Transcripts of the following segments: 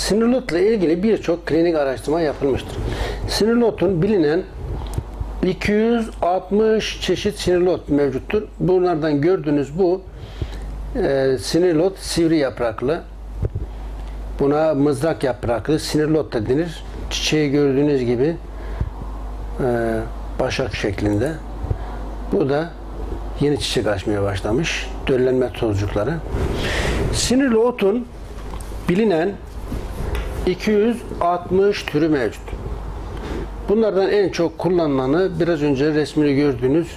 Sinirlotla ilgili birçok klinik araştırma yapılmıştır. Sinirlotun bilinen 260 çeşit sinirlot mevcuttur. Bunlardan gördüğünüz bu e, sinirlot sivri yapraklı. Buna mızrak yapraklı sinirlot da denir. Çiçeği gördüğünüz gibi e, başak şeklinde. Bu da yeni çiçek açmaya başlamış. Döllenme tozcukları. Sinirli otun bilinen 260 türü mevcut. Bunlardan en çok kullanılanı biraz önce resmini gördüğünüz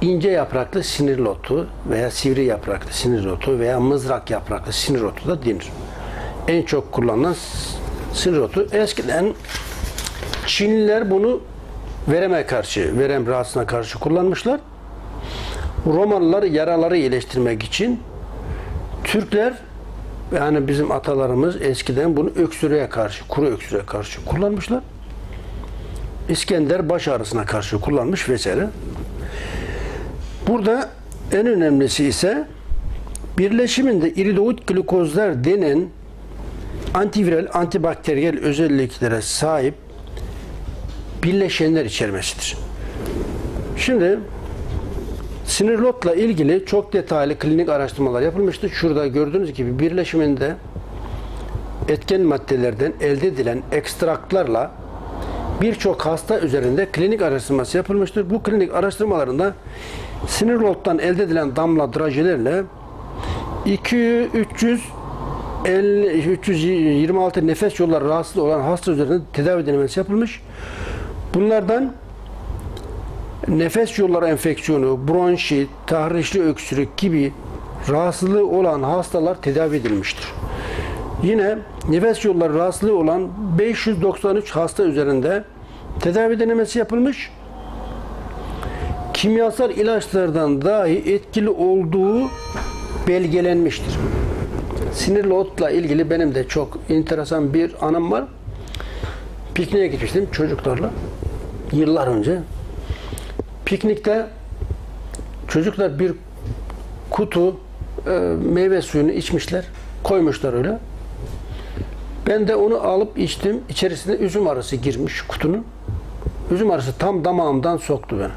ince yapraklı sinir otu veya sivri yapraklı sinir otu veya mızrak yapraklı sinir otu da denir. En çok kullanılan sinir otu. Eskiden Çinliler bunu vereme karşı, verem rahatsızlığına karşı kullanmışlar. Romalılar yaraları iyileştirmek için Türkler yani bizim atalarımız eskiden bunu öksürüğe karşı, kuru öksürüğe karşı kullanmışlar. İskender baş ağrısına karşı kullanmış vesaire. Burada en önemlisi ise birleşiminde iridoid glukozlar denen antiviral, antibakteriyel özelliklere sahip birleşenler içermesidir. Şimdi sinirlotla ilgili çok detaylı klinik araştırmalar yapılmıştır. Şurada gördüğünüz gibi birleşiminde etken maddelerden elde edilen ekstraklarla birçok hasta üzerinde klinik araştırması yapılmıştır. Bu klinik araştırmalarında sinirlottan elde edilen damla drajelerle 2 300 50, 326 nefes yolları rahatsız olan hasta üzerinde tedavi denemesi yapılmış. Bunlardan nefes yolları enfeksiyonu, bronşit, tahrişli öksürük gibi rahatsızlığı olan hastalar tedavi edilmiştir. Yine nefes yolları rahatsızlığı olan 593 hasta üzerinde tedavi denemesi yapılmış. Kimyasal ilaçlardan dahi etkili olduğu belgelenmiştir. Sinirli otla ilgili benim de çok enteresan bir anım var. Pikniğe gitmiştim çocuklarla yıllar önce. Piknikte çocuklar bir kutu e, meyve suyunu içmişler. Koymuşlar öyle. Ben de onu alıp içtim. İçerisine üzüm arısı girmiş kutunun. Üzüm arısı tam damağımdan soktu beni.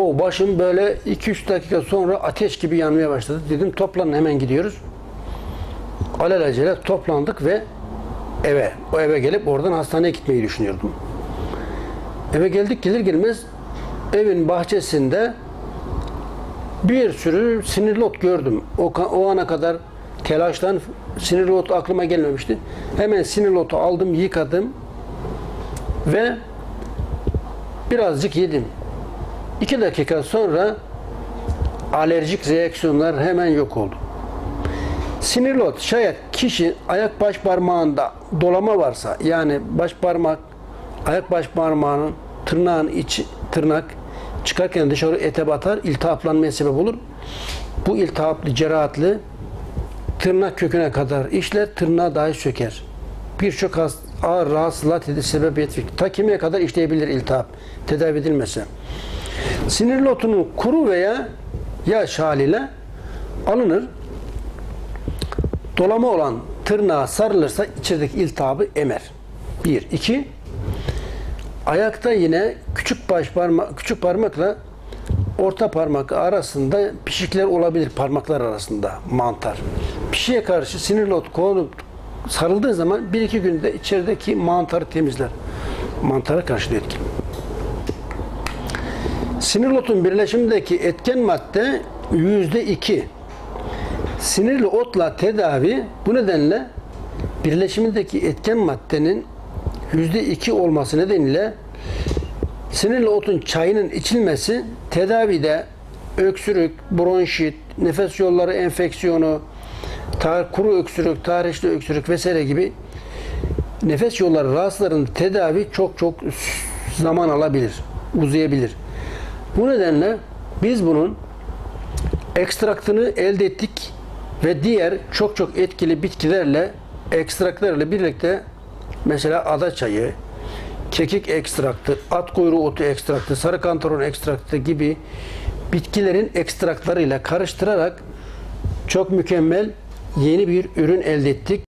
O başım böyle 2-3 dakika sonra ateş gibi yanmaya başladı. Dedim toplanın hemen gidiyoruz. Alelacele toplandık ve eve, o eve gelip oradan hastaneye gitmeyi düşünüyordum. Eve geldik gelir gelmez evin bahçesinde bir sürü sinirli ot gördüm. O, o ana kadar telaştan sinirli ot aklıma gelmemişti. Hemen sinirli otu aldım, yıkadım ve birazcık yedim. İki dakika sonra alerjik reaksiyonlar hemen yok oldu. Sinirli ot şayet kişi ayak baş parmağında dolama varsa yani baş parmak ayak baş parmağının tırnağın içi tırnak çıkarken dışarı ete batar, iltihaplanmaya sebep olur. Bu iltihaplı, cerahatlı tırnak köküne kadar işler, tırnağı dahi söker. Birçok ağır rahatsızlığa sebebiyet verir. Ta kimiye kadar işleyebilir iltihap tedavi edilmese. Sinirli otunun kuru veya yaş haliyle alınır. Dolama olan tırnağa sarılırsa içerideki iltihabı emer. Bir. iki Ayakta yine küçük baş parmak, küçük parmakla orta parmak arasında pişikler olabilir parmaklar arasında mantar. Pişiye karşı sinirli ot konup sarıldığı zaman bir iki günde içerideki mantarı temizler. Mantara karşı etkili. Sinirli otun birleşimindeki etken madde yüzde iki. Sinirli otla tedavi bu nedenle birleşimindeki etken maddenin yüzde iki olması nedeniyle sinirli otun çayının içilmesi tedavide öksürük, bronşit, nefes yolları enfeksiyonu, tar kuru öksürük, tarihli öksürük vesaire gibi nefes yolları rahatsızlarının tedavi çok çok zaman alabilir, uzayabilir. Bu nedenle biz bunun ekstraktını elde ettik ve diğer çok çok etkili bitkilerle ekstraklarla birlikte mesela ada çayı, kekik ekstraktı, at kuyruğu otu ekstraktı, sarı kantaron ekstraktı gibi bitkilerin ekstraklarıyla karıştırarak çok mükemmel yeni bir ürün elde ettik.